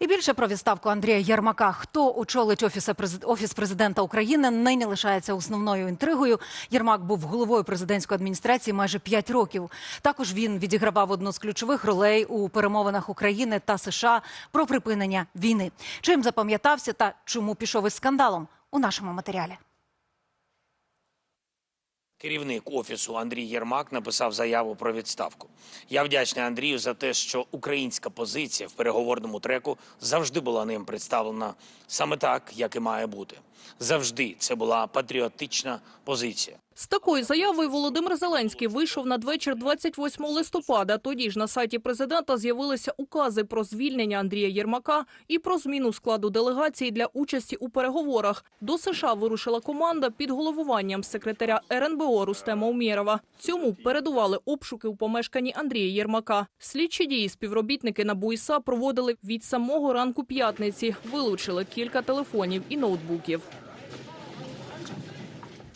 І більше про відставку Андрія Єрмака. Хто очолить офіс президента України, нині лишається основною інтригою. Єрмак був головою президентської адміністрації майже п'ять років. Також він відігравав одну з ключових ролей у перемовинах України та США про припинення війни. Чим запам'ятався та чому пішов із скандалом у нашому матеріалі. Керівник офісу Андрій Єрмак написав заяву про відставку. Я вдячний Андрію за те, що українська позиція в переговорному треку завжди була ним представлена саме так, як і має бути. Завжди це була патріотична позиція. З такою заявою Володимир Зеленський вийшов надвечір 28 листопада. Тоді ж на сайті президента з'явилися укази про звільнення Андрія Єрмака і про зміну складу делегації для участі у переговорах. До США вирушила команда під головуванням секретаря РНБО Рустема Умєрова. Цьому передували обшуки у помешканні Андрія Єрмака. Слідчі дії співробітники НАБУ і проводили від самого ранку п'ятниці. Вилучили кілька телефонів і ноутбуків.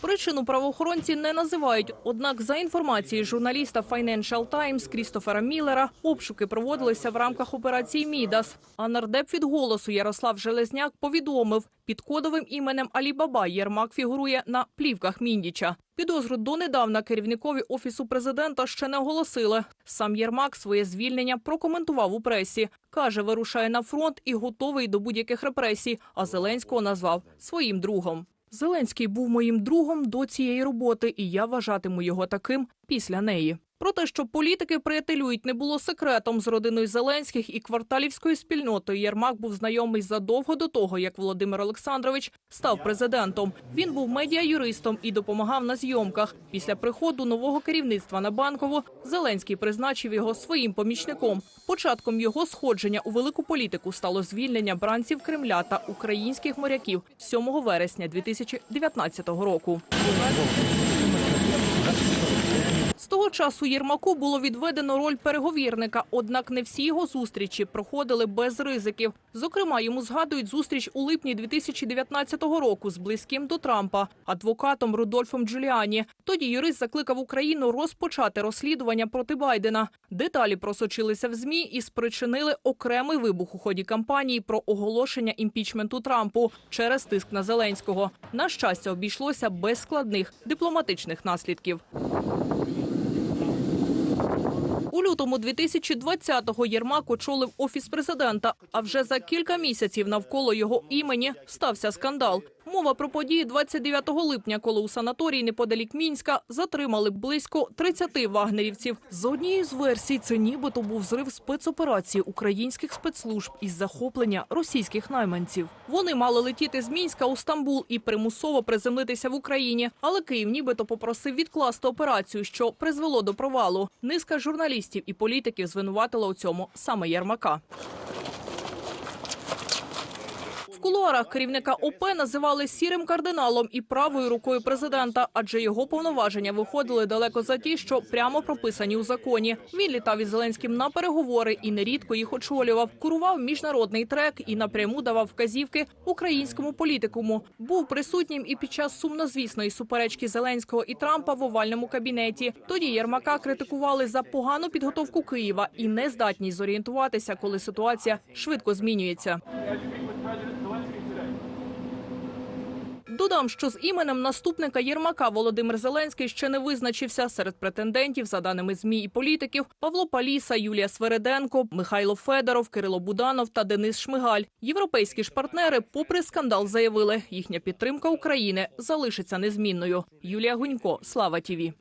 Причину правоохоронці не називають. Однак, за інформацією журналіста Financial Times Крістофера Міллера, обшуки проводилися в рамках операції Мідас. А нардеп від голосу Ярослав Железняк повідомив, під кодовим іменем Алібаба Єрмак фігурує на плівках Міндіча. Підозру донедавна керівникові офісу президента ще не оголосили. Сам Єрмак своє звільнення прокоментував у пресі. каже, вирушає на фронт і готовий до будь-яких репресій. А Зеленського назвав своїм другом. Зеленський був моїм другом до цієї роботи, і я вважатиму його таким після неї. Про те, що політики приятелюють, не було секретом з родиною Зеленських і кварталівською спільнотою. Єрмак був знайомий задовго до того, як Володимир Олександрович став президентом. Він був медіа-юристом і допомагав на зйомках. Після приходу нового керівництва на банкову Зеленський призначив його своїм помічником. Початком його сходження у велику політику стало звільнення бранців Кремля та українських моряків 7 вересня 2019 року. З того часу Єрмаку було відведено роль переговірника, однак не всі його зустрічі проходили без ризиків. Зокрема, йому згадують зустріч у липні 2019 року з близьким до Трампа, адвокатом Рудольфом Джуліані. Тоді юрист закликав Україну розпочати розслідування проти Байдена. Деталі просочилися в змі і спричинили окремий вибух у ході кампанії про оголошення імпічменту Трампу через тиск на Зеленського. На щастя, обійшлося без складних дипломатичних наслідків. У лютому 2020-го Єрмак очолив офіс президента. А вже за кілька місяців навколо його імені стався скандал. Мова про події 29 липня, коли у санаторії неподалік Мінська затримали близько 30 вагнерівців. За однією з версій, це нібито був зрив спецоперації українських спецслужб із захоплення російських найманців. Вони мали летіти з Мінська у Стамбул і примусово приземлитися в Україні. Але Київ нібито попросив відкласти операцію, що призвело до провалу. Низка журналістів і політиків звинуватила у цьому саме Єрмака. Кулуарах керівника ОП називали сірим кардиналом і правою рукою президента, адже його повноваження виходили далеко за ті, що прямо прописані у законі. Він літав із Зеленським на переговори і нерідко їх очолював. Курував міжнародний трек і напряму давав вказівки українському політикуму. Був присутнім і під час сумнозвісної суперечки Зеленського і Трампа в овальному кабінеті. Тоді Єрмака критикували за погану підготовку Києва і нездатність зорієнтуватися, коли ситуація швидко змінюється. Додам, що з іменем наступника Єрмака Володимир Зеленський ще не визначився серед претендентів, за даними змі і політиків: Павло Паліса, Юлія Свереденко, Михайло Федоров, Кирило Буданов та Денис Шмигаль. Європейські ж партнери, попри скандал, заявили, їхня підтримка України залишиться незмінною. Юлія Гунько, Слава Тіві.